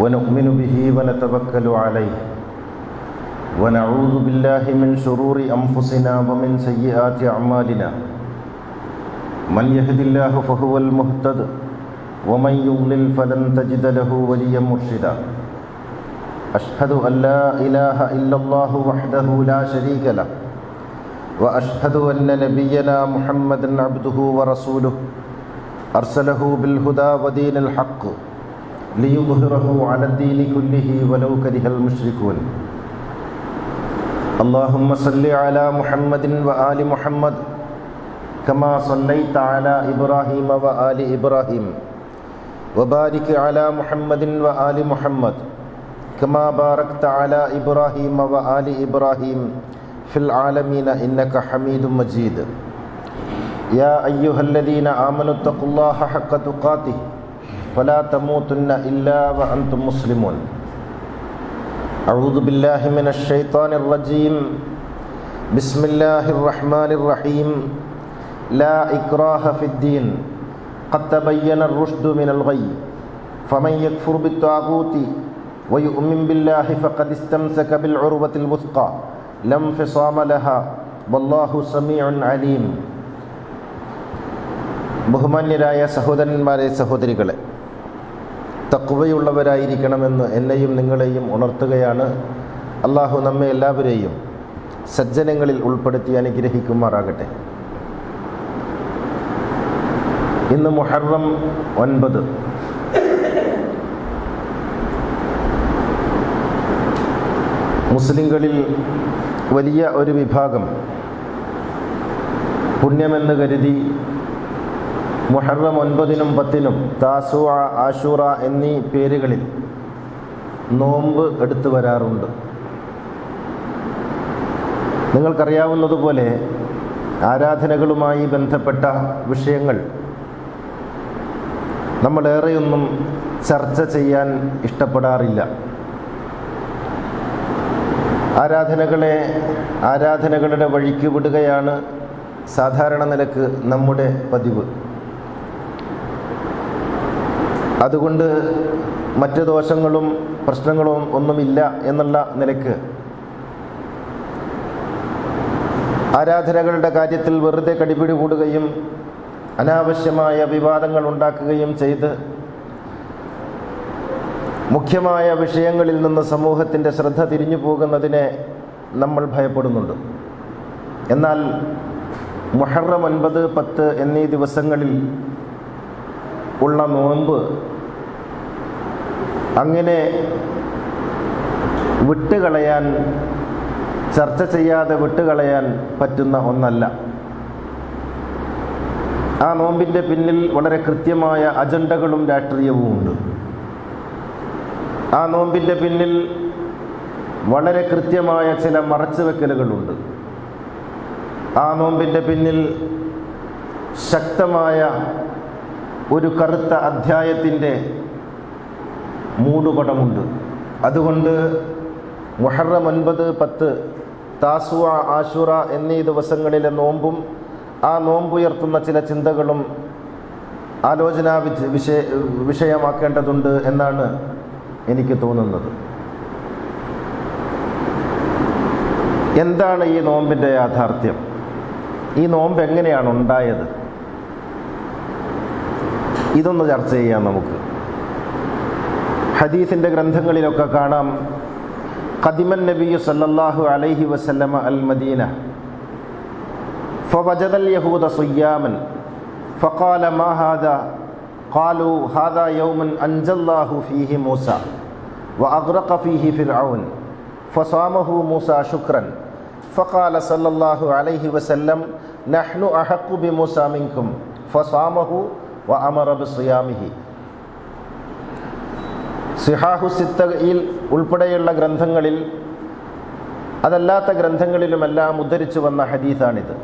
ونؤمن به ونتوكل عليه ونعوذ بالله من شرور أنفسنا ومن سيئات أعمالنا من يهد الله فهو المهتد ومن يضلل فلن تجد له وليا مرشدا أشهد أن لا إله إلا الله وحده لا شريك له وأشهد أن نبينا محمدا عبده ورسوله أرسله بالهدى ودين الحق ليظهره على الدين كله ولو كره المشركون اللهم صل على محمد وآل محمد كما صليت على إبراهيم وآل إبراهيم وبارك على محمد وآل محمد كما باركت على إبراهيم وآل إبراهيم في العالمين إنك حميد مجيد يا أيها الذين آمنوا اتقوا الله حق تقاته فلا تموتن إلا وأنتم مسلمون أعوذ بالله من الشيطان الرجيم بسم الله الرحمن الرحيم لا إكراه في الدين قد تبين الرشد من الغي فمن يكفر بالطاغوت ويؤمن بالله فقد استمسك بالعروة الوثقى لا انفصام لها والله سميع عليم ബഹുമാന്യരായ സഹോദരന്മാരെ സഹോദരികളെ തക്കുവയുള്ളവരായിരിക്കണമെന്ന് എന്നെയും നിങ്ങളെയും ഉണർത്തുകയാണ് അള്ളാഹു നമ്മെ എല്ലാവരെയും സജ്ജനങ്ങളിൽ ഉൾപ്പെടുത്തി അനുഗ്രഹിക്കുമാറാകട്ടെ. ഇന്ന് മുഹറം ഒൻപത്. മുസ്ലിങ്ങളിൽ വലിയ ഒരു വിഭാഗം പുണ്യമെന്ന് കരുതി മുഹറം ഒൻപതിനും പത്തിനും താസുവ ആഷൂറ എന്നീ പേരുകളിൽ നോമ്പ് എടുത്തു വരാറുണ്ട്. നിങ്ങൾക്കറിയാവുന്നതുപോലെ ആരാധനകളുമായി ബന്ധപ്പെട്ട വിഷയങ്ങൾ നമ്മളേറെയൊന്നും ചർച്ച ചെയ്യാൻ ഇഷ്ടപ്പെടാറില്ല. ആരാധനകളെ ആരാധനകളുടെ വഴിക്ക് വിടുകയാണ് സാധാരണ നിലയ്ക്ക് നമ്മുടെ പതിവ്. അതുകൊണ്ട് മറ്റ് ദോഷങ്ങളും പ്രശ്നങ്ങളും ഒന്നുമില്ല എന്നുള്ള നിലയ്ക്ക്. ആരാധനകളുടെ കാര്യത്തിൽ വെറുതെ കടിപിടി കൂടുകയും അനാവശ്യമായ വിവാദങ്ങൾ ഉണ്ടാക്കുകയും ചെയ്ത് മുഖ്യമായ വിഷയങ്ങളിൽ നിന്ന് സമൂഹത്തിന്റെ ശ്രദ്ധ തിരിഞ്ഞു പോകുന്നതിനെ നമ്മൾ ഭയപ്പെടുന്നുണ്ട്. എന്നാൽ മുഹറം ഒൻപത് പത്ത് എന്നീ ദിവസങ്ങളിൽ ഉള്ള നോമ്പ് അങ്ങനെ വിട്ടുകളയാൻ ചർച്ച ചെയ്യാതെ വിട്ടുകളയാൻ പറ്റുന്ന ഒന്നല്ല. ആ നോമ്പിന്റെ പിന്നിൽ വളരെ കൃത്യമായ അജണ്ടകളും രാഷ്ട്രീയവും ഉണ്ട്. ആ നോമ്പിന്റെ പിന്നിൽ വളരെ കൃത്യമായ ചില മറച്ചുവെക്കലുകളുണ്ട്. ആ നോമ്പിന്റെ പിന്നിൽ ശക്തമായ ഒരു കറുത്ത അധ്യായത്തിന്റെ മൂടുപടമുണ്ട്. അതുകൊണ്ട് മുഹറം ഒൻപത് പത്ത് താസുവ ആശുറ എന്നീ ദിവസങ്ങളിലെ നോമ്പും ആ നോമ്പുയർത്തുന്ന ചില ചിന്തകളും ആലോചനാ വിഷയ വിഷയമാക്കേണ്ടതുണ്ട് എന്നാണ് എനിക്ക് തോന്നുന്നത്. എന്താണ് ഈ നോമ്പിന്റെ യാഥാർത്ഥ്യം? ഈ നോമ്പ് എങ്ങനെയാണ് ഉണ്ടായത്? ഇതൊന്ന് ചർച്ച ചെയ്യാം നമുക്ക്. ഹദീസിൻ്റെ ഗ്രന്ഥങ്ങളിലൊക്കെ കാണാം ഖദിമൻ നബിയു സല്ലല്ലാഹു അലൈഹി വസല്ലമ അൽ മദീന فوجد اليهود صياما فقال ما هذا قالوا هذا يوم أنجى الله فيه موسى وأغرق فيه فرعون فصامه موسى شكرا فقال صلى الله عليه وسلم نحن أحق بموسى منكم فصامه وأمر بصيامه സിഹാഹു സിത്തയിൽ ഉൾപ്പെടെയുള്ള ഗ്രന്ഥങ്ങളിൽ അതല്ലാത്ത ഗ്രന്ഥങ്ങളിലുമെല്ലാം ഉദ്ധരിച്ചു വന്ന ഹദീസാണിത്.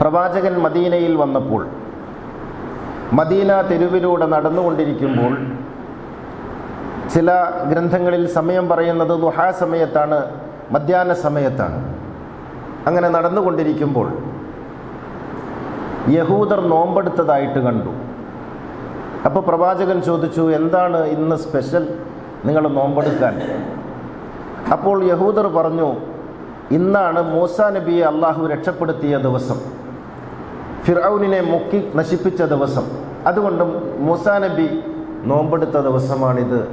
പ്രവാചകൻ മദീനയിൽ വന്നപ്പോൾ മദീന തെരുവിലൂടെ നടന്നുകൊണ്ടിരിക്കുമ്പോൾ ചില ഗ്രന്ഥങ്ങളിൽ സമയം പറയുന്നത് ദുഹാ സമയത്താണ് മധ്യാഹ്ന സമയത്താണ്. അങ്ങനെ നടന്നുകൊണ്ടിരിക്കുമ്പോൾ യഹൂദർ നോമ്പെടുത്തതായിട്ട് കണ്ടു. അപ്പോൾ പ്രവാചകൻ ചോദിച്ചു എന്താണ് ഇന്ന് സ്പെഷ്യൽ നിങ്ങൾ നോമ്പെടുക്കാൻ? അപ്പോൾ യഹൂദർ പറഞ്ഞു ഇന്നാണ് മൂസ നബിയെ അള്ളാഹു രക്ഷപ്പെടുത്തിയ ദിവസം. ഫിറൌനിനെ മുക്കി നശിപ്പിച്ച ദിവസം. അതുകൊണ്ട് മൂസ നബി നോമ്പെടുത്ത ദിവസമാണിത്.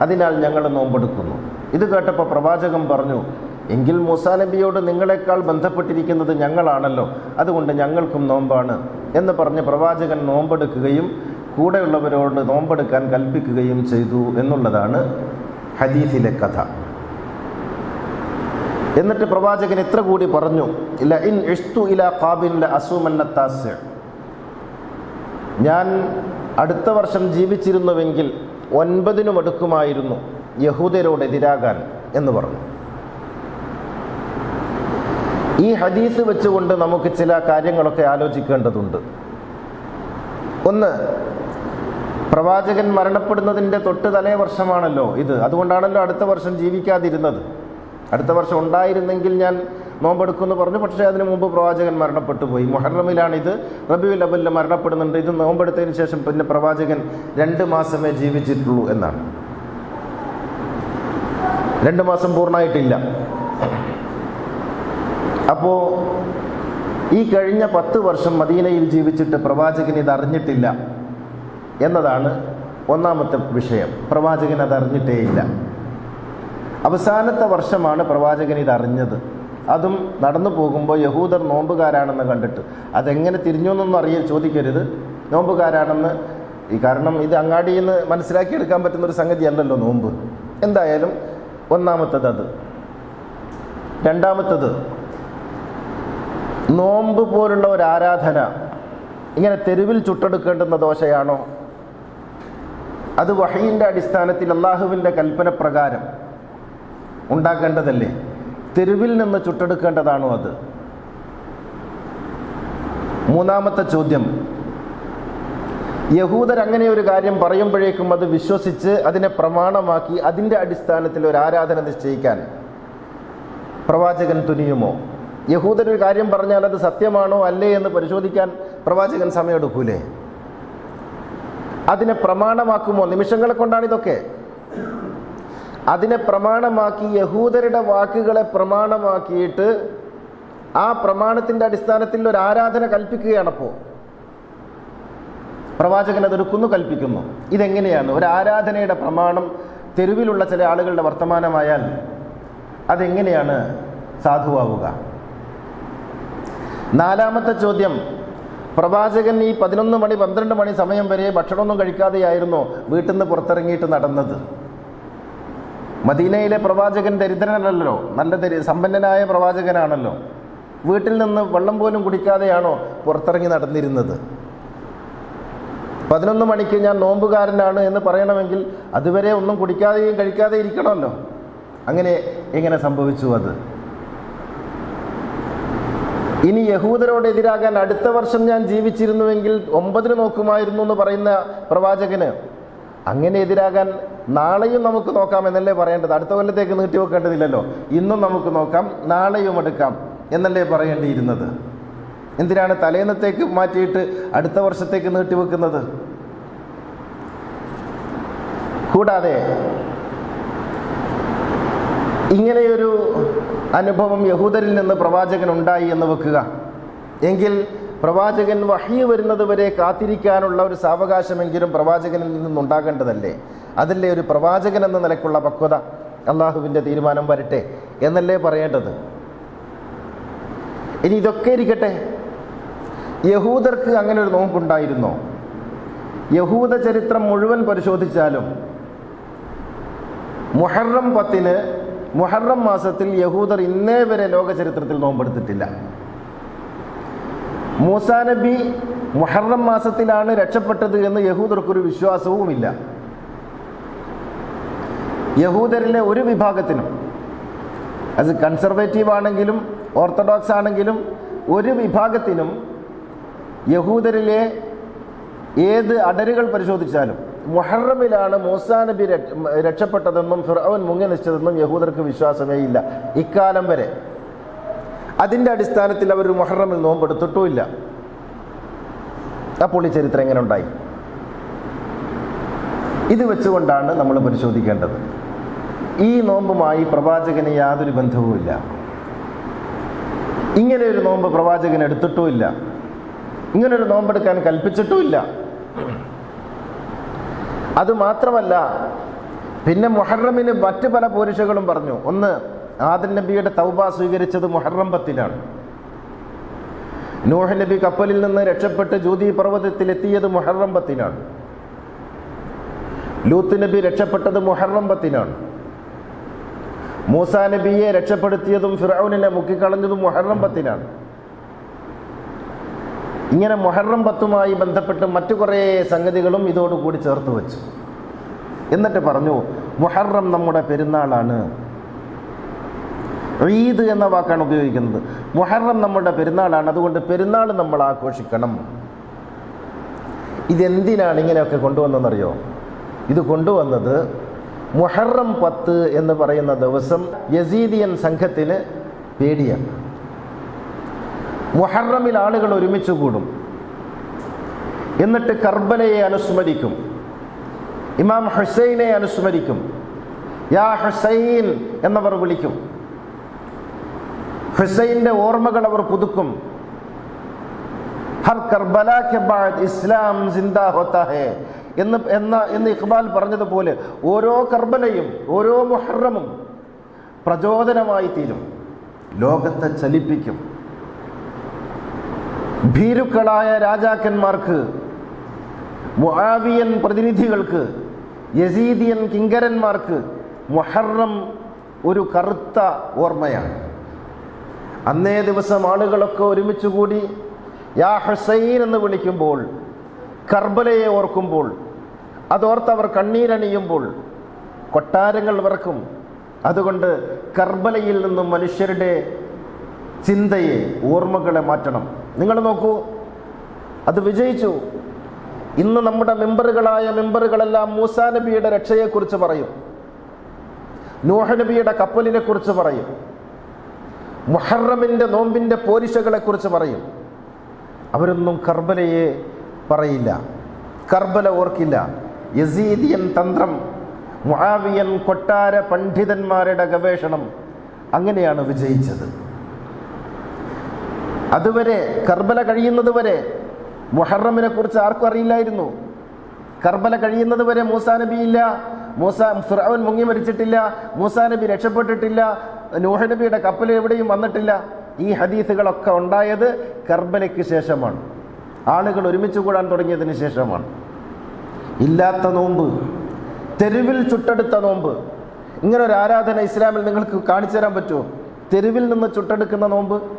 അതിനാൽ ഞങ്ങൾ നോമ്പെടുക്കുന്നു. ഇത് കേട്ടപ്പോൾ പ്രവാചകൻ പറഞ്ഞു എങ്കിൽ മൂസാ നബിയോട് നിങ്ങളെക്കാൾ ബന്ധപ്പെട്ടിരിക്കുന്നത് ഞങ്ങളാണല്ലോ. അതുകൊണ്ട് ഞങ്ങൾക്കും നോമ്പാണ്. എന്ന് പറഞ്ഞ് പ്രവാചകൻ നോമ്പെടുക്കുകയും കൂടെയുള്ളവരോട് നോമ്പെടുക്കാൻ കൽപ്പിക്കുകയും ചെയ്തു എന്നുള്ളതാണ് ഹദീഫിലെ കഥ. എന്നിട്ട് പ്രവാചകൻ എത്ര കൂടി പറഞ്ഞു ഇല്ല ഇൻ ഇഷ്തു ഇല കാബിൻ അസൂമന്നത്താസ് ഞാൻ അടുത്ത വർഷം ജീവിച്ചിരുന്നുവെങ്കിൽ ഒൻപതിനും അടുക്കുമായിരുന്നു യഹൂദരോട് എതിരാകാൻ എന്ന് പറഞ്ഞു. ഈ ഹദീസ് വെച്ചുകൊണ്ട് നമുക്ക് ചില കാര്യങ്ങളൊക്കെ ആലോചിക്കേണ്ടതുണ്ട്. ഒന്ന് പ്രവാചകൻ മരണപ്പെടുന്നതിന്റെ തൊട്ട് തലേ വർഷമാണല്ലോ ഇത്. അതുകൊണ്ടാണല്ലോ അടുത്ത വർഷം ജീവിക്കാതിരുന്നത്. അടുത്ത വർഷം ഉണ്ടായിരുന്നെങ്കിൽ ഞാൻ നോമ്പെടുക്കുമെന്ന് പറഞ്ഞു. പക്ഷേ അതിനു മുമ്പ് പ്രവാചകൻ മരണപ്പെട്ടു പോയി. മുഹറമിലാണിത്. റബിയുൽ അവലിൽ മരണപ്പെടുന്നുണ്ട്. ഇത് നോമ്പെടുത്തതിന് ശേഷം പിന്നെ പ്രവാചകൻ രണ്ട് മാസമേ ജീവിച്ചിട്ടുള്ളൂ എന്നാണ്. രണ്ട് മാസം പൂർണമായിട്ടില്ല. അപ്പോൾ ഈ കഴിഞ്ഞ പത്ത് വർഷം മദീനയിൽ ജീവിച്ചിട്ട് പ്രവാചകൻ ഇത് അറിഞ്ഞിട്ടില്ല എന്നതാണ് ഒന്നാമത്തെ വിഷയം. പ്രവാചകൻ അത് അറിഞ്ഞിട്ടേയില്ല അവസാനത്തെ വർഷമാണ് പ്രവാചകൻ ഇത് അറിഞ്ഞത് അതും നടന്നു പോകുമ്പോൾ യഹൂദർ നോമ്പുകാരാണെന്ന് കണ്ടിട്ട്. അതെങ്ങനെ തിരിഞ്ഞു എന്നൊന്നും അറിയ ചോദിക്കരുത്. നോമ്പുകാരാണെന്ന് ഈ കാരണം ഇത് അങ്ങാടിയിൽ നിന്ന് മനസ്സിലാക്കിയെടുക്കാൻ പറ്റുന്ന ഒരു സംഗതി അല്ലല്ലോ നോമ്പ്. എന്തായാലും ഒന്നാമത്തത് അത് രണ്ടാമത്തത് നോമ്പ് പോലുള്ള ഒരു ആരാധന ഇങ്ങനെ തെരുവിൽ ചുട്ടെടുക്കേണ്ടുന്ന ദോശയാണോ അത് വഹീന്റെ അടിസ്ഥാനത്തിൽ അള്ളാഹുവിന്റെ കൽപ്പന പ്രകാരം ഉണ്ടാക്കേണ്ടതല്ലേ? തെരുവിൽ നിന്ന് ചുട്ടെടുക്കേണ്ടതാണോ അത്? മൂന്നാമത്തെ ചോദ്യം. യഹൂദർ അങ്ങനെ ഒരു കാര്യം പറയുമ്പോഴേക്കും അത് വിശ്വസിച്ച് അതിനെ പ്രമാണമാക്കി അതിന്റെ അടിസ്ഥാനത്തിൽ ഒരു ആരാധന നിശ്ചയിക്കാൻ പ്രവാചകൻ തുനിയുമോ? യഹൂദർ ഒരു കാര്യം പറഞ്ഞാൽ അത് സത്യമാണോ അല്ലേ എന്ന് പരിശോധിക്കാൻ പ്രവാചകൻ സമയമെടുക്കൂലേ? അതിനെ പ്രമാണമാക്കുമോ? നിമിഷങ്ങളെ കൊണ്ടാണ് ഇതൊക്കെ. അതിനെ പ്രമാണമാക്കി യഹൂദരുടെ വാക്കുകളെ പ്രമാണമാക്കിയിട്ട് ആ പ്രമാണത്തിന്റെ അടിസ്ഥാനത്തിൽ ഒരു ആരാധന കൽപ്പിക്കുകയാണപ്പോൾ പ്രവാചകൻ അതൊരു കുന്നു കൽപ്പിക്കുന്നു. ഇതെങ്ങനെയാണ്? ഒരു ആരാധനയുടെ പ്രമാണം തെരുവിലുള്ള ചില ആളുകളുടെ വർത്തമാനമായാൽ അതെങ്ങനെയാണ് സാധുവാവുക? നാലാമത്തെ ചോദ്യം പ്രവാചകൻ ഈ പതിനൊന്ന് മണി പന്ത്രണ്ട് മണി സമയം വരെ ഭക്ഷണമൊന്നും കഴിക്കാതെയായിരുന്നു വീട്ടിൽ നിന്ന് പുറത്തിറങ്ങിയിട്ട് നടന്നത്. മദീനയിലെ പ്രവാചകൻ ദരിദ്രനല്ലല്ലോ. നല്ല ദരി സമ്പന്നനായ പ്രവാചകനാണല്ലോ. വീട്ടിൽ നിന്ന് വെള്ളം പോലും കുടിക്കാതെയാണോ പുറത്തിറങ്ങി നടന്നിരുന്നത്? പതിനൊന്ന് മണിക്ക് ഞാൻ നോമ്പുകാരനാണ് എന്ന് പറയണമെങ്കിൽ അതുവരെ ഒന്നും കുടിക്കാതെയും കഴിക്കാതെ ഇരിക്കണമല്ലോ. അങ്ങനെ എങ്ങനെ സംഭവിച്ചു അത്? ഇനി യഹൂദരോട് എതിരാകാൻ അടുത്ത വർഷം ഞാൻ ജീവിച്ചിരുന്നുവെങ്കിൽ ഒമ്പതിന് നോക്കുമായിരുന്നു എന്ന് പറയുന്ന പ്രവാചകന് അങ്ങനെ എതിരാകാൻ നാളെയും നമുക്ക് നോക്കാം എന്നല്ലേ പറയേണ്ടത്? അടുത്ത കൊല്ലത്തേക്ക് നീട്ടി വെക്കേണ്ടതില്ലല്ലോ. ഇന്നും നമുക്ക് നോക്കാം നാളെയും എടുക്കാം എന്നല്ലേ പറയേണ്ടിയിരുന്നത്? എന്തിനാണ് തലേന്നത്തേക്ക് മാറ്റിയിട്ട് അടുത്ത വർഷത്തേക്ക് നീട്ടി വെക്കുന്നത്? കൂടാതെ ഇങ്ങനെയൊരു അനുഭവം യഹൂദരിൽ നിന്ന് പ്രവാചകൻ ഉണ്ടായി എന്ന് വെക്കുക. എങ്കിൽ പ്രവാചകൻ വഹി വരുന്നത് വരെ കാത്തിരിക്കാനുള്ള ഒരു സാവകാശമെങ്കിലും പ്രവാചകനിൽ നിന്നുണ്ടാകേണ്ടതല്ലേ? അതല്ലേ ഒരു പ്രവാചകൻ എന്ന നിലക്കുള്ള പക്വത അള്ളാഹുവിന്റെ തീരുമാനം വരട്ടെ എന്നല്ലേ പറയേണ്ടത്? ഇനി ഇതൊക്കെ ഇരിക്കട്ടെ. യഹൂദർക്ക് അങ്ങനെ ഒരു നോമ്പുണ്ടായിരുന്നോ? യഹൂദ ചരിത്രം മുഴുവൻ പരിശോധിച്ചാലും മുഹറം പത്തിന് മുഹറം മാസത്തിൽ യഹൂദർ ഇന്നേ വരെ ലോക ചരിത്രത്തിൽ നോമ്പെടുത്തിട്ടില്ല. മൂസാ നബി മുഹറം മാസത്തിലാണ് രക്ഷപ്പെട്ടത് എന്ന് യഹൂദർക്കൊരു വിശ്വാസവുമില്ല. യഹൂദരിലെ ഒരു വിഭാഗത്തിനും അത് കൺസർവേറ്റീവ് ആണെങ്കിലും ഓർത്തഡോക്സ് ആണെങ്കിലും ഒരു വിഭാഗത്തിനും യഹൂദരിലെ ഏത് അടരുകൾ പരിശോധിച്ചാലും മുഹറമിലാണ് മൂസാ നബി രക്ഷപ്പെട്ടതെന്നും ഫിറവൻ മുങ്ങി നിശ്ചിതെന്നും യഹൂദർക്ക് വിശ്വാസമേ ഇല്ല. ഇക്കാലം വരെ അതിന്റെ അടിസ്ഥാനത്തിൽ അവർ മുഹറമിൽ നോമ്പെടുത്തിട്ടുമില്ല. അപ്പോൾ ഈ ചരിത്രം എങ്ങനെ ഉണ്ടായി? ഇത് വെച്ചുകൊണ്ടാണ് നമ്മൾ പരിശോധിക്കേണ്ടത്. ഈ നോമ്പുമായി പ്രവാചകന് യാതൊരു ബന്ധവുമില്ല. ഇങ്ങനെ ഒരു നോമ്പ് പ്രവാചകൻ എടുത്തിട്ടുമില്ല. ഇങ്ങനൊരു നോമ്പെടുക്കാൻ കൽപ്പിച്ചിട്ടുമില്ല. അത് മാത്രമല്ല പിന്നെ മുഹറമിന് മറ്റു പല പോരിഷകളും പറഞ്ഞു. ഒന്ന് ആദൻ നബിയുടെ തൗബ സ്വീകരിച്ചത് മുഹറം പത്തിലാണ്. നൂഹ് നബി കപ്പലിൽ നിന്ന് രക്ഷപ്പെട്ട് ജൂതി പർവതത്തിൽ എത്തിയത് മുഹറം പത്തിനാണ്. ലൂത്ത് നബി രക്ഷപ്പെട്ടത് മുഹറം പത്തിനാണ്. മൂസാ നബിയെ രക്ഷപ്പെടുത്തിയതും ഫിറൌനിനെ മുക്കിക്കളഞ്ഞതും മുഹറം പത്തിനാണ്. ഇങ്ങനെ മൊഹറം പത്തുമായി ബന്ധപ്പെട്ട് മറ്റു കുറേ സംഗതികളും ഇതോടുകൂടി ചേർത്ത് വെച്ചു. എന്നിട്ട് പറഞ്ഞു മുഹറം നമ്മുടെ പെരുന്നാളാണ്. ഈദ് എന്ന വാക്കാണ് ഉപയോഗിക്കുന്നത്. മുഹറം നമ്മുടെ പെരുന്നാളാണ്. അതുകൊണ്ട് പെരുന്നാൾ നമ്മൾ ആഘോഷിക്കണം. ഇതെന്തിനാണ് ഇങ്ങനെയൊക്കെ കൊണ്ടുവന്നതെന്നറിയോ? ഇത് കൊണ്ടുവന്നത് മുഹറം പത്ത് എന്ന് പറയുന്ന ദിവസം യസീദിയൻ സംഘത്തിന് പേടിയാണ്. മുഹറമിൽ ആളുകൾ ഒരുമിച്ച് കൂടും. എന്നിട്ട് കർബലയെ അനുസ്മരിക്കും. ഇമാം ഹുസൈനെ അനുസ്മരിക്കും. യാ ഹുസൈൻ എന്നവർ വിളിക്കും. ഹുസൈന്റെ ഓർമ്മകൾ അവർ പുതുക്കും. ഹർ കർബല ഇസ്ലാം സിന്ദാ ഹോത്താ ഹേ. എന്ന് എന്ന എന്ന് ഇഖ്ബാൽ പറഞ്ഞതുപോലെ ഓരോ കർബലയും ഓരോ മുഹറമും പ്രചോദനമായി തീരും. ലോകത്തെ ചലിപ്പിക്കും. ഭീരുക്കളായ രാജാക്കന്മാർക്ക് മുആവിയൻ പ്രതിനിധികൾക്ക് യസീദിയൻ കിങ്കരന്മാർക്ക് മുഹറം ഒരു കറുത്ത ഓർമ്മയാണ്. അന്നേ ദിവസം ആളുകളൊക്കെ ഒരുമിച്ച് കൂടി യാ ഹുസൈൻ എന്ന് വിളിക്കുമ്പോൾ കർബലയെ ഓർക്കുമ്പോൾ അതോർത്ത് അവർ കണ്ണീരണിയുമ്പോൾ കൊട്ടാരങ്ങൾ വിറക്കും. അതുകൊണ്ട് കർബലയിൽ നിന്നും മനുഷ്യരുടെ ചിന്തയെ ഓർമ്മകളെ മാറ്റണം. നിങ്ങൾ നോക്കൂ. അത് വിജയിച്ചു. ഇന്ന് നമ്മുടെ മെമ്പറുകളായ മെമ്പറുകളെല്ലാം മൂസാ നബിയുടെ രക്ഷയെക്കുറിച്ച് പറയും. നൂഹ നബിയുടെ കപ്പലിനെ കുറിച്ച് പറയും. മുഹറമിന്റെ നോമ്പിന്റെ പോരിശകളെക്കുറിച്ച് പറയും. അവരൊന്നും കർബലയെ പറയില്ല. കർബല ഓർക്കില്ല. യസീദിയൻ തന്ത്രം മുഹാവിയൻ കൊട്ടാര പണ്ഡിതന്മാരുടെ ഗവേഷണം അങ്ങനെയാണ് വിജയിച്ചത്. അതുവരെ കർബല കഴിയുന്നത് വരെ മുഹറമിനെ കുറിച്ച് ആർക്കും അറിയില്ലായിരുന്നു. കർബല കഴിയുന്നത് വരെ മൂസാ നബി ഇല്ല മൂസ ഫിറവൻ മുങ്ങി മരിച്ചിട്ടില്ല മൂസാ നബി രക്ഷപ്പെട്ടിട്ടില്ല നൂഹ നബിയുടെ കപ്പൽ എവിടെയും വന്നിട്ടില്ല. ഈ ഹദീസുകളൊക്കെ ഉണ്ടായത് കർബലയ്ക്ക് ശേഷമാണ്. ആളുകൾ ഒരുമിച്ച് കൂടാൻ തുടങ്ങിയതിന് ശേഷമാണ്. ഇല്ലാത്ത നോമ്പ് തെരുവിൽ ചുട്ടെടുത്ത നോമ്പ്. ഇങ്ങനെ ഒരു ആരാധന ഇസ്ലാമിൽ നിങ്ങൾക്ക് കാണിച്ചു തരാൻ പറ്റുമോ? തെരുവിൽ നിന്ന് ചുട്ടെടുക്കുന്ന നോമ്പ്.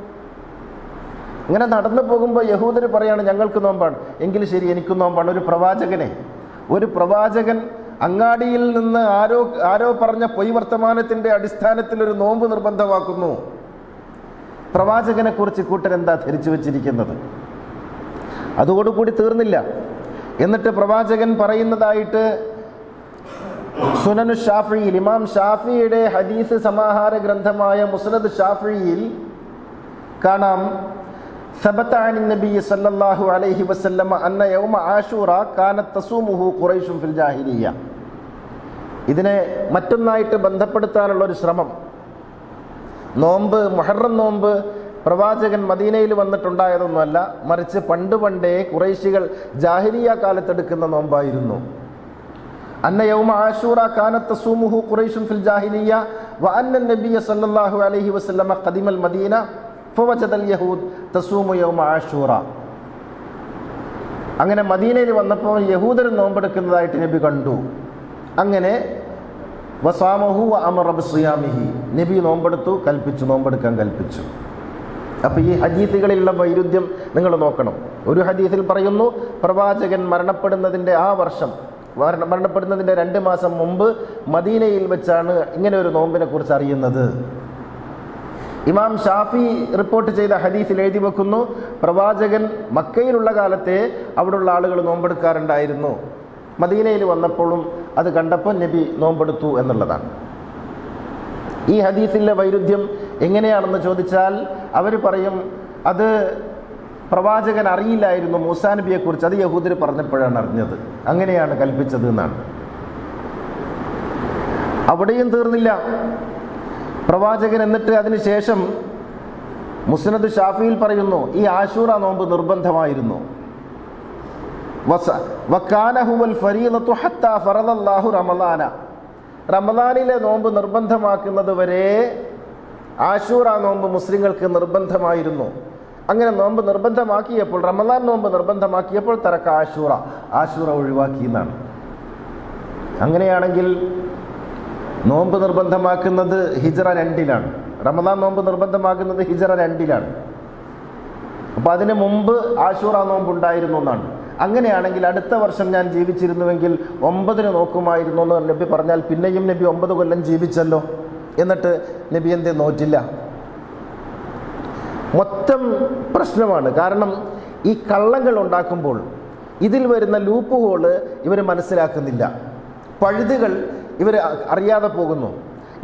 ഇങ്ങനെ നടന്നു പോകുമ്പോൾ യഹൂദർ പറയാണ് ഞങ്ങൾക്ക് നോമ്പാണ്. എങ്കിൽ ശരി എനിക്കും നോമ്പാണ്. ഒരു പ്രവാചകനെ ഒരു പ്രവാചകൻ അങ്ങാടിയിൽ നിന്ന് ആരോ ആരോ പറഞ്ഞ പൊയ് വർത്തമാനത്തിന്റെ അടിസ്ഥാനത്തിൽ ഒരു നോമ്പ് നിർബന്ധമാക്കുന്നു. പ്രവാചകനെക്കുറിച്ച് കൂട്ടരെന്താ ധരിച്ചു വച്ചിരിക്കുന്നത്? അതോടുകൂടി തീർന്നില്ല. എന്നിട്ട് പ്രവാചകൻ പറയുന്നതായിട്ട് സുനനു ഷാഫിയിൽ ഇമാം ഷാഫിയുടെ ഹദീസ് സമാഹാര ഗ്രന്ഥമായ മുസ്നദ് ഷാഫിയിൽ കാണാം. ثبت عن النبي صلى الله عليه وسلم أن يوم عاشوراء كانت تصومه قريش في الجاهلية ഇതിനെ മറ്റൊന്നായിട്ട് ബന്ധപ്പെടുത്താനുള്ള ഒരു ശ്രമം നോമ്പ് മുഹറം നോമ്പ് പ്രവാചകൻ മദീനയിൽ വന്നിട്ടുണ്ടായതൊന്നുമല്ല മറിച്ച് പണ്ട് പണ്ടേ കുറേശികൾ ജാഹിലിയ കാലത്തെടുക്കുന്ന നോമ്പായിരുന്നു അന്ന യൗമ ആശൂറ കാനത്ത് സൂമുഹു ഖുറൈഷും ഫിൽ ജാഹിലിയ വ അന്ന നബിയ സല്ലല്ലാഹു അലൈഹി വസല്ലമ ഖദിമൽ മദീന ഫവജദൽ യഹൂദ് തസൂമു യൗമ ആഷൂറ. അങ്ങനെ മദീനയിൽ വന്നപ്പോൾ യഹൂദർ നോമ്പെടുക്കുന്നതായിട്ട് നബി കണ്ടു. അങ്ങനെ വസാമഹു അമറബ് സുയാമിഹി നബി നോമ്പെടുത്തു കൽപ്പിച്ചു നോമ്പെടുക്കാൻ കൽപ്പിച്ചു. അപ്പോൾ ഈ ഹദീസുകളിലുള്ള വൈരുദ്ധ്യം നിങ്ങൾ നോക്കണം. ഒരു ഹദീസിൽ പറയുന്നു പ്രവാചകൻ മരണപ്പെടുന്നതിന്റെ ആ വർഷം മരണ- മരണപ്പെടുന്നതിന്റെ രണ്ട് മാസം മുമ്പ് മദീനയിൽ വെച്ചാണ് ഇങ്ങനെ ഒരു നോമ്പിനെ കുറിച്ച് അറിയുന്നത്. ഇമാം ഷാഫി റിപ്പോർട്ട് ചെയ്ത ഹദീസിൽ എഴുതി വെക്കുന്നു പ്രവാചകൻ മക്കയിലുള്ള കാലത്തെ അവിടെയുള്ള ആളുകൾ നോമ്പെടുക്കാറുണ്ടായിരുന്നു. മദീനയിൽ വന്നപ്പോഴും അത് കണ്ടപ്പോൾ നബി നോമ്പെടുത്തു എന്നുള്ളതാണ്. ഈ ഹദീസിലെ വൈരുദ്ധ്യം എങ്ങനെയാണെന്ന് ചോദിച്ചാൽ അവർ പറയും അത് പ്രവാചകൻ അറിയില്ലായിരുന്നു മൂസാ നബിയെക്കുറിച്ച് അത് യഹൂദർ പറഞ്ഞപ്പോഴാണ് അറിഞ്ഞത്. അങ്ങനെയാണ് കൽപ്പിച്ചത് എന്നാണ്. അവിടെയും തീർന്നില്ല. പ്രവാചകൻ എന്നിട്ട് അതിനുശേഷം മുസ്നദ് ഷാഫിയിൽ പറയുന്നു ഈ ആശൂറ നോമ്പ് നിർബന്ധമായിരുന്നു. റമദാനിലെ നോമ്പ് നിർബന്ധമാക്കുന്നത് വരെ ആശൂറ നോമ്പ് മുസ്ലിങ്ങൾക്ക് നിർബന്ധമായിരുന്നു. അങ്ങനെ നോമ്പ് നിർബന്ധമാക്കിയപ്പോൾ റമദാൻ നോമ്പ് നിർബന്ധമാക്കിയപ്പോൾ തറക്ക ആശൂറ ആശൂറ ഒഴിവാക്കി എന്നാണ്. അങ്ങനെയാണെങ്കിൽ നോമ്പ് നിർബന്ധമാക്കുന്നത് ഹിജറ രണ്ടിലാണ്. റമദാൻ നോമ്പ് നിർബന്ധമാക്കുന്നത് ഹിജറ രണ്ടിലാണ്. അപ്പോൾ അതിന് മുമ്പ് ആശൂറ നോമ്പ് ഉണ്ടായിരുന്നു എന്നാണ്. അങ്ങനെയാണെങ്കിൽ അടുത്ത വർഷം ഞാൻ ജീവിച്ചിരുന്നുവെങ്കിൽ ഒമ്പതിന് നോക്കുമായിരുന്നു എന്ന് നബി പറഞ്ഞാൽ പിന്നെയും നബി ഒമ്പത് കൊല്ലം ജീവിച്ചല്ലോ. എന്നിട്ട് നബി എന്തേ നോറ്റില്ല. മൊത്തം പ്രശ്നമാണ്. കാരണം ഈ കള്ളങ്ങൾ ഉണ്ടാക്കുമ്പോൾ ഇതിൽ വരുന്ന ലൂപ്പ് ഹോൾ ഇവർ മനസ്സിലാക്കുന്നില്ല. പഴുതുകൾ ഇവർ അറിയാതെ പോകുന്നു.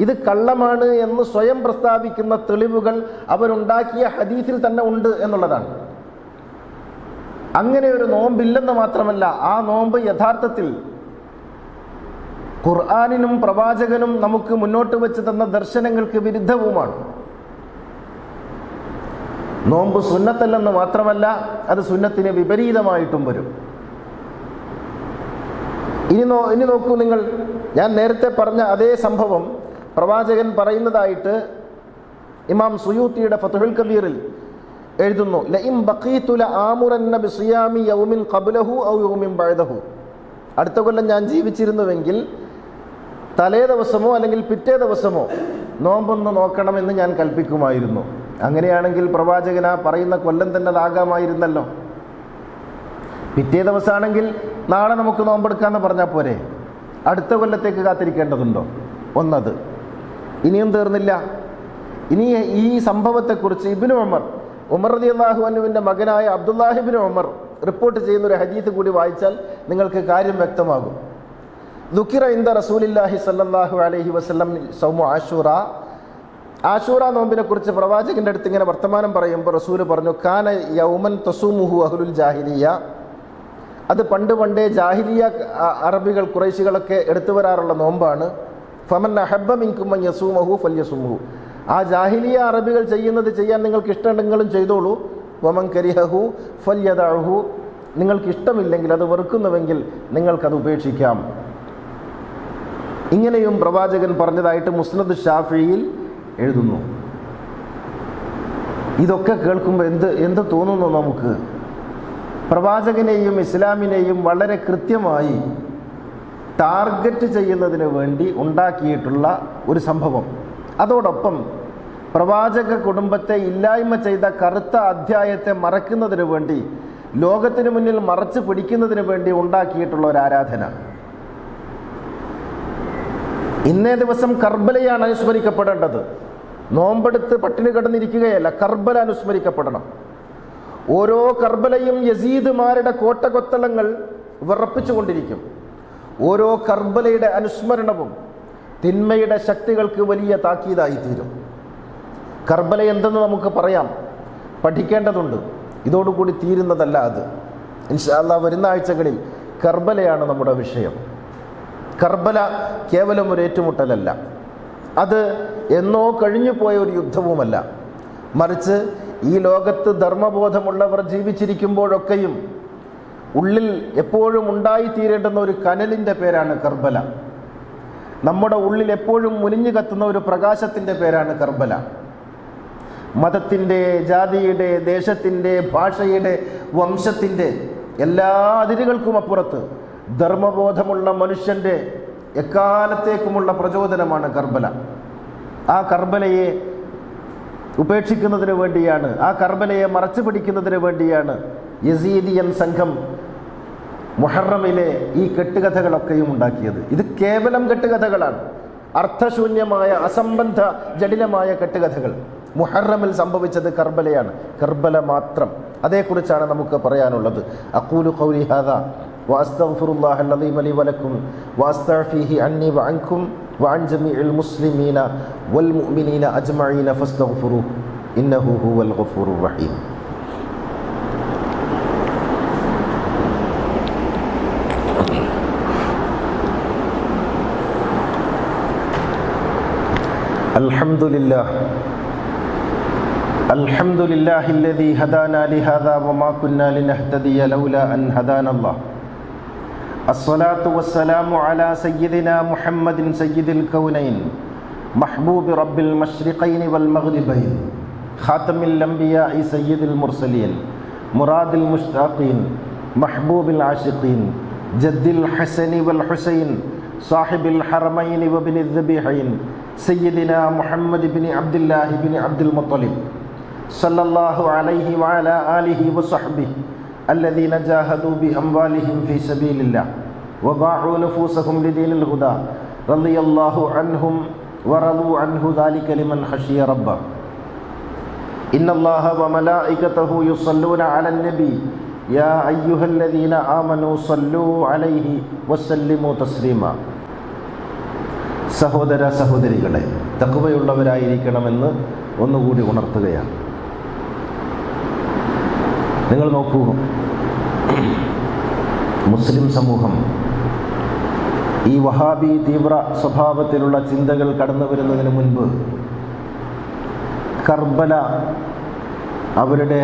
ഇത് കള്ളമാണ് എന്ന് സ്വയം പ്രസ്താവിക്കുന്ന തെളിവുകൾ അവരുണ്ടാക്കിയ ഹദീസിൽ തന്നെ ഉണ്ട് എന്നുള്ളതാണ്. അങ്ങനെ ഒരു നോമ്പില്ലെന്ന് മാത്രമല്ല ആ നോമ്പ് യഥാർത്ഥത്തിൽ ഖുർആാനിനും പ്രവാചകനും നമുക്ക് മുന്നോട്ട് വെച്ച് തന്ന ദർശനങ്ങൾക്ക് വിരുദ്ധവുമാണ്. നോമ്പ് സുന്നത്തല്ലെന്ന് മാത്രമല്ല അത് സുന്നത്തിന് വിപരീതമായിട്ടും വരും. ഇനി നോ ഇനി നോക്കൂ നിങ്ങൾ. ഞാൻ നേരത്തെ പറഞ്ഞ അതേ സംഭവം പ്രവാചകൻ പറയുന്നതായിട്ട് ഇമാം സുയൂത്തിയുടെ ഫതുഹുൽ കബീറിൽ എഴുതുന്നു. ലഇം ബഖീതുല ആമുറന്ന ബിസിയാമി യൗമിൻ ഖബ്ലഹു ഔ യൗമിൻ ബഅദഹു. അടുത്ത കൊല്ലം ഞാൻ ജീവിച്ചിരുന്നുവെങ്കിൽ തലേ ദിവസമോ അല്ലെങ്കിൽ പിറ്റേ ദിവസമോ നോമ്പൊന്ന് നോക്കണമെന്ന് ഞാൻ കൽപ്പിക്കുമായിരുന്നു. അങ്ങനെയാണെങ്കിൽ പ്രവാചകന പറയുന്ന കൊല്ലം തന്നെ അതാകാമായിരുന്നല്ലോ പിറ്റേ ദിവസമാണെങ്കിൽ നാളെ നമുക്ക് നോമ്പെടുക്കാമെന്ന് പറഞ്ഞാൽ പോരെ? അടുത്ത കൊല്ലത്തേക്ക് കാത്തിരിക്കേണ്ടതുണ്ടോ? ഒന്നത്. ഇനിയും തീർന്നില്ല. ഇനി ഈ സംഭവത്തെക്കുറിച്ച് ഇബിനു ഉമർ ഉമർ റതി അള്ളാഹു അനുവിന്റെ മകനായ അബ്ദുല്ലാഹിബിൻ ഉമർ റിപ്പോർട്ട് ചെയ്യുന്ന ഒരു ഹദീത്ത് കൂടി വായിച്ചാൽ നിങ്ങൾക്ക് കാര്യം വ്യക്തമാകും. ദുഃഖിറ ഇന്ദ റസൂലില്ലാഹി സല്ലാഹു അലഹി വസ്ലം സൗമു ആഷൂറ. ആഷൂറ നോമ്പിനെ കുറിച്ച് പ്രവാചകന്റെ അടുത്ത് ഇങ്ങനെ വർത്തമാനം പറയുമ്പോൾ റസൂൽ പറഞ്ഞു കാന യൗമൻ തസൂമുഹു അഹുലുൽ ജാഹിലിയ. അത് പണ്ട് പണ്ടേ ജാഹിലിയ അറബികൾ കുറേശികളൊക്കെ എടുത്തു വരാറുള്ള നോമ്പാണ്. ഫമൻ അഹബ്ബ മിൻകുമ്മൻ യസൂമഹു ഫൽ ആ ജാഹിലിയ അറബികൾ ചെയ്യുന്നത് ചെയ്യാൻ നിങ്ങൾക്ക് ഇഷ്ടമുണ്ടെങ്കിലും ചെയ്തോളൂ. വമൻ കരിഹഹു ഫൽ യദഅഹു നിങ്ങൾക്ക് ഇഷ്ടമില്ലെങ്കിൽ അത് വെറുക്കുന്നുവെങ്കിൽ നിങ്ങൾക്കത് ഉപേക്ഷിക്കാം. ഇങ്ങനെയും പ്രവാചകൻ പറഞ്ഞതായിട്ട് മുസ്നദ് ഷാഫിയിൽ എഴുതുന്നു. ഇതൊക്കെ കേൾക്കുമ്പോൾ എന്ത് എന്ത് തോന്നുന്നു നമുക്ക്? പ്രവാചകനെയും ഇസ്ലാമിനെയും വളരെ കൃത്യമായി ടാർഗറ്റ് ചെയ്യുന്നതിന് വേണ്ടി ഉണ്ടാക്കിയിട്ടുള്ള ഒരു സംഭവം. അതോടൊപ്പം പ്രവാചക കുടുംബത്തെ ഇല്ലായ്മ ചെയ്ത കറുത്ത അധ്യായത്തെ മറക്കുന്നതിന് വേണ്ടി ലോകത്തിന് മുന്നിൽ മറച്ചു പിടിക്കുന്നതിന് വേണ്ടി ഉണ്ടാക്കിയിട്ടുള്ള ഒരു ആരാധന. ഇന്നേ ദിവസം കർബലയാണ് അനുസ്മരിക്കപ്പെടേണ്ടത്. നോമ്പെടുത്ത് പട്ടിണി കിടന്നിരിക്കുകയല്ല കർബല അനുസ്മരിക്കപ്പെടണം. ഓരോ കർബലയും യസീദുമാരുടെ വിറപ്പിച്ചു കൊണ്ടിരിക്കും ഓരോ കർബലയുടെ അനുസ്മരണവും തിന്മയുടെ ശക്തികൾക്ക് വലിയ താക്കീതായി തീരും കർബല എന്തെന്ന് നമുക്ക് പറയാം? പഠിക്കേണ്ടതുണ്ട്. ഇതോടുകൂടി തീരുന്നതല്ല അത്. ഇൻഷാല്ല വരുന്ന ആഴ്ചകളിൽ കർബലയാണ് നമ്മുടെ വിഷയം. കർബല കേവലം ഒരു ഏറ്റുമുട്ടലല്ല. അത് എന്നോ കഴിഞ്ഞു പോയ ഒരു യുദ്ധവുമല്ല. മറിച്ച് ഈ ലോകത്ത് ധർമ്മബോധമുള്ളവർ ജീവിച്ചിരിക്കുമ്പോഴൊക്കെയും ഉള്ളിൽ എപ്പോഴും ഉണ്ടായിത്തീരേണ്ടുന്ന ഒരു കനലിന്റെ പേരാണ് കർബല. നമ്മുടെ ഉള്ളിൽ എപ്പോഴും മുനിഞ്ഞു കത്തുന്ന ഒരു പ്രകാശത്തിന്റെ പേരാണ് കർബല. മതത്തിന്റെ ജാതിയുടെ ദേശത്തിന്റെ ഭാഷയുടെ വംശത്തിന്റെ എല്ലാ അതിരുകൾക്കും അപ്പുറത്ത് ധർമ്മബോധമുള്ള മനുഷ്യന്റെ എക്കാലത്തേക്കുമുള്ള പ്രചോദനമാണ് കർബല. ആ കർബലയെ ഉപേക്ഷിക്കുന്നതിന് വേണ്ടിയാണ്. ആ കർബലയെ മറച്ചു പിടിക്കുന്നതിന് വേണ്ടിയാണ് യസീദിയൻ സംഘം മുഹറമിലെ ഈ കെട്ടുകഥകളൊക്കെയും ഉണ്ടാക്കിയത്. ഇത് കേവലം കെട്ടുകഥകളാണ്. അർത്ഥശൂന്യമായ അസംബന്ധ ജടിലമായ കെട്ടുകഥകൾ. മുഹറമിൽ സംഭവിച്ചത് കർബലയാണ്. കർബല മാത്രം. അതേക്കുറിച്ചാണ് നമുക്ക് പറയാനുള്ളത്. അക്കൂലു കൗലി ഹാദ വാസ്തഫുറുല്ലാഹ് അലീം വലക്കും വാസ്തഫിഹി അന്നി വാങ്കും وعن جميع المسلمين والمؤمنين أجمعين فاستغفروه إنه هو الغفور الرحيم الحمد لله الحمد لله الذي هدانا لهذا وما كنا لنهتدي لولا أن هدانا الله الصلاة والسلام على سيدنا محمد سيد الكونين محبوب رب المشرقين والمغربين خاتم الأنبياء سيد المرسلين مراد المشتاقين محبوب العاشقين جد الحسن والحسين صاحب الحرمين وابن الذبيحين سيدنا محمد بن عبد الله بن عبد المطلب صلى الله عليه وعلى آله وصحبه الذين جاهدوا بأموالهم في سبيل الله وباعوا نفوسهم لدين الهدى رضي الله عنهم ورضوا عنه ذلك لمن خشي ربه إن الله وملائكته يصلون على النبي يا أيها الذين آمنوا صلوا عليه وسلموا تسليما സഹോദര സഹോദരികളെ തക്കവയുള്ളവരായിരിക്കണമെന്ന് ഒന്നുകൂടി ഉണർത്തുകയാണ് നിങ്ങൾ നോക്കൂ. മുസ്ലിം സമൂഹം ഈ വഹാബി തീവ്ര സ്വഭാവത്തിലുള്ള ചിന്തകൾ കടന്നു വരുന്നതിന് മുൻപ് കർബല അവരുടെ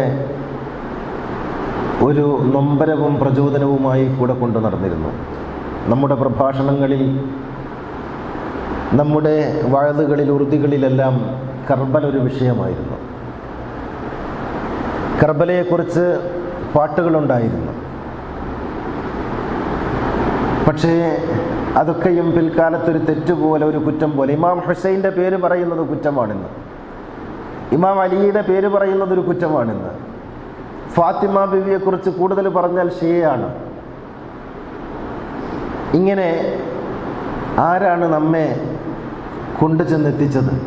ഒരു നൊമ്പരവും പ്രചോദനവുമായി കൂടെ കൊണ്ടു നടന്നിരുന്നു. നമ്മുടെ പ്രഭാഷണങ്ങളിൽ നമ്മുടെ വഴുതുകളിൽ ഉറുതികളിലെല്ലാം കർബല ഒരു വിഷയമായിരുന്നു. കർബലയെക്കുറിച്ച് പാട്ടുകളുണ്ടായിരുന്നു. പക്ഷേ അതൊക്കെയും പിൽക്കാലത്തൊരു തെറ്റുപോലെ ഒരു കുറ്റം പോലെ. ഇമാം ഹുസൈന്റെ പേര് പറയുന്നത് കുറ്റമാണിന്ന്. ഇമാം അലിയുടെ പേര് പറയുന്നത് ഒരു കുറ്റമാണിന്ന്. ഫാത്തിമ ബിവിയെക്കുറിച്ച് കൂടുതൽ പറഞ്ഞാൽ ഷിയയാണ്. ഇങ്ങനെ ആരാണ് നമ്മെ കൊണ്ടു ചെന്നെത്തിച്ചത്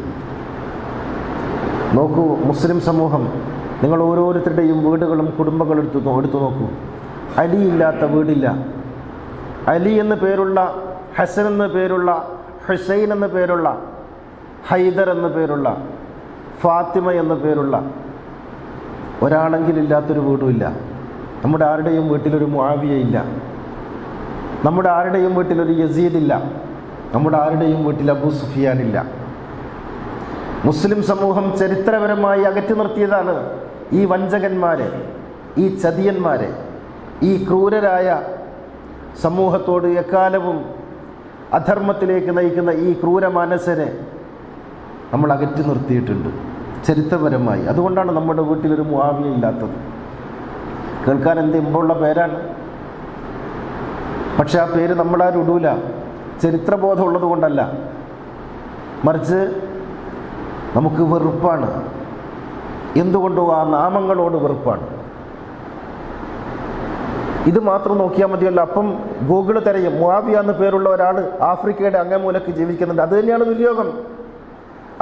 നോക്കൂ മുസ്ലിം സമൂഹം നിങ്ങൾ ഓരോരുത്തരുടെയും വീടുകളും കുടുംബങ്ങളും എടുത്തു എടുത്തു നോക്കൂ. അലിയില്ലാത്ത വീടില്ല. അലി എന്ന പേരുള്ള ഹസൻ എന്ന പേരുള്ള ഹുസൈൻ എന്ന പേരുള്ള ഹൈദർ എന്ന പേരുള്ള ഫാത്തിമ എന്ന പേരുള്ള ഒരാളെങ്കിലില്ലാത്തൊരു വീടുമില്ല നമ്മുടെ ആരുടെയും വീട്ടിലൊരു മുആവിയയില്ല നമ്മുടെ ആരുടെയും വീട്ടിലൊരു യസീദില്ല നമ്മുടെ ആരുടെയും വീട്ടിൽ അബൂ സുഫിയാനില്ല മുസ്ലിം സമൂഹം ചരിത്രപരമായി അകറ്റി നിർത്തിയതാണ്. ഈ വഞ്ചകന്മാരെ ഈ ചതിയന്മാരെ ഈ ക്രൂരരായ സമൂഹത്തോട് എക്കാലവും അധർമ്മത്തിലേക്ക് നയിക്കുന്ന ഈ ക്രൂര മനസ്സിനെ നമ്മൾ അകറ്റി നിർത്തിയിട്ടുണ്ട്. ചരിത്രപരമായി. അതുകൊണ്ടാണ് നമ്മുടെ വീട്ടിലൊരു മുആവിയ ഇല്ലാത്തത്. കേൾക്കാൻ എന്ത് ഇമ്പുള്ള പേരാണ്? പക്ഷെ ആ പേര് നമ്മളാരും ഇടൂല. ചരിത്രബോധം ഉള്ളത് കൊണ്ടല്ല മറിച്ച് നമുക്ക് വെറുപ്പാണ്. എന്തുകൊണ്ടോ ആ നാമങ്ങളോട് വെറുപ്പാണ്? ഇത് മാത്രം നോക്കിയാൽ മതിയല്ലോ. അപ്പം ഗൂഗിൾ തിരയും. മുവാവിയ എന്ന് പേരുള്ള ഒരാൾ ആഫ്രിക്കയുടെ അങ്ങേ മൂലക്ക് ജീവിക്കുന്നുണ്ട്. അത് തന്നെയാണ് ദുര്യോഗം.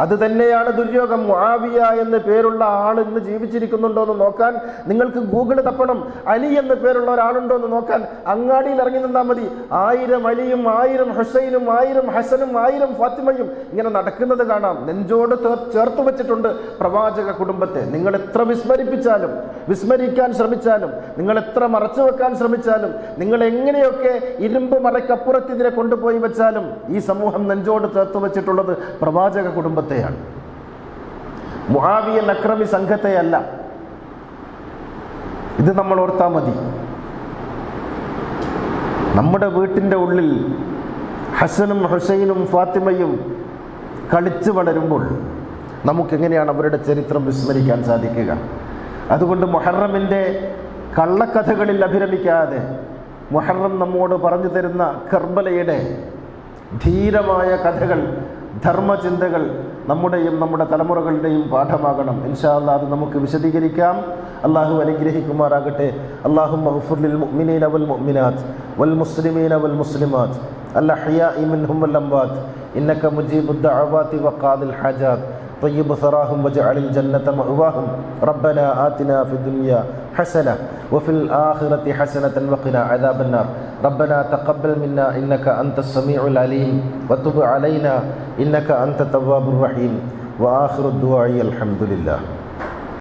അത് തന്നെയാണ് ദുര്യോഗം. മുആവിയ എന്ന് പേരുള്ള ആൾ ഇന്ന് ജീവിച്ചിരിക്കുന്നുണ്ടോ എന്ന് നോക്കാൻ നിങ്ങൾക്ക് ഗൂഗിൾ തപ്പണം. അലി എന്ന് പേരുള്ള ഒരാളുണ്ടോ എന്ന് നോക്കാൻ അങ്ങാടിയിൽ ഇറങ്ങി നിന്നാൽ മതി. ആയിരം അലിയും ആയിരം ഹുസൈനും ആയിരം ഹസനും ആയിരം ഫാത്തിമയും ഇങ്ങനെ നടക്കുന്നത് കാണാം. നെഞ്ചോട് ചേർത്ത് വെച്ചിട്ടുണ്ട് പ്രവാചക കുടുംബത്തെ. നിങ്ങൾ എത്ര വിസ്മരിപ്പിച്ചാലും വിസ്മരിക്കാൻ ശ്രമിച്ചാലും നിങ്ങൾ എത്ര മറച്ചു വെക്കാൻ ശ്രമിച്ചാലും നിങ്ങൾ എങ്ങനെയൊക്കെ ഇരുമ്പ് മറക്കപ്പുറത്ത് ഇതിനെ കൊണ്ടുപോയി വെച്ചാലും ഈ സമൂഹം നെഞ്ചോട് ചേർത്ത് വെച്ചിട്ടുള്ളത് പ്രവാചക കുടുംബം കുടുംബത്തെയാണ്. മുഹാവിയൻ അക്രമി സംഘത്തെയല്ല. ഇത് നമ്മൾ ഓർത്താൽ മതി. നമ്മുടെ വീട്ടിന്റെ ഉള്ളിൽ ഹസനും ഹുസൈനും ഫാത്തിമയും കളിച്ചു വളരുമ്പോൾ നമുക്കെങ്ങനെയാണ് അവരുടെ ചരിത്രം വിസ്മരിക്കാൻ സാധിക്കുക? അതുകൊണ്ട് മൊഹറമിന്റെ കള്ളക്കഥകളിൽ അഭിരമിക്കാതെ മൊഹറം നമ്മോട് പറഞ്ഞു തരുന്ന കർബലയുടെ ധീരമായ കഥകൾ ധർമ്മചിന്തകൾ നമ്മുടെയും നമ്മുടെ തലമുറകളുടെയും പാഠമാകണം. ഇൻഷാല്ല അത് നമുക്ക് വിശദീകരിക്കാം. അള്ളാഹു അനുഗ്രഹിക്കുമാറാകട്ടെ. അള്ളാഹു മഹഫുർലിൽ മുഅ്മിനീന വൽ മുഅ്മിനാത്ത് വൽ മുസ്ലിമീന വൽ മുസ്ലിമാത്ത്. അൽ മിൻഹും ഇന്നക ഹജാത്ത് طيب ثراهم واجعل الجنة مأواهم ربنا آتنا في الدنيا حسنة وفي الآخرة حسنة وقنا عذاب النار ربنا تقبل منا إنك أنت السميع العليم وتب علينا إنك أنت التواب الرحيم وآخر الدعاء الحمد لله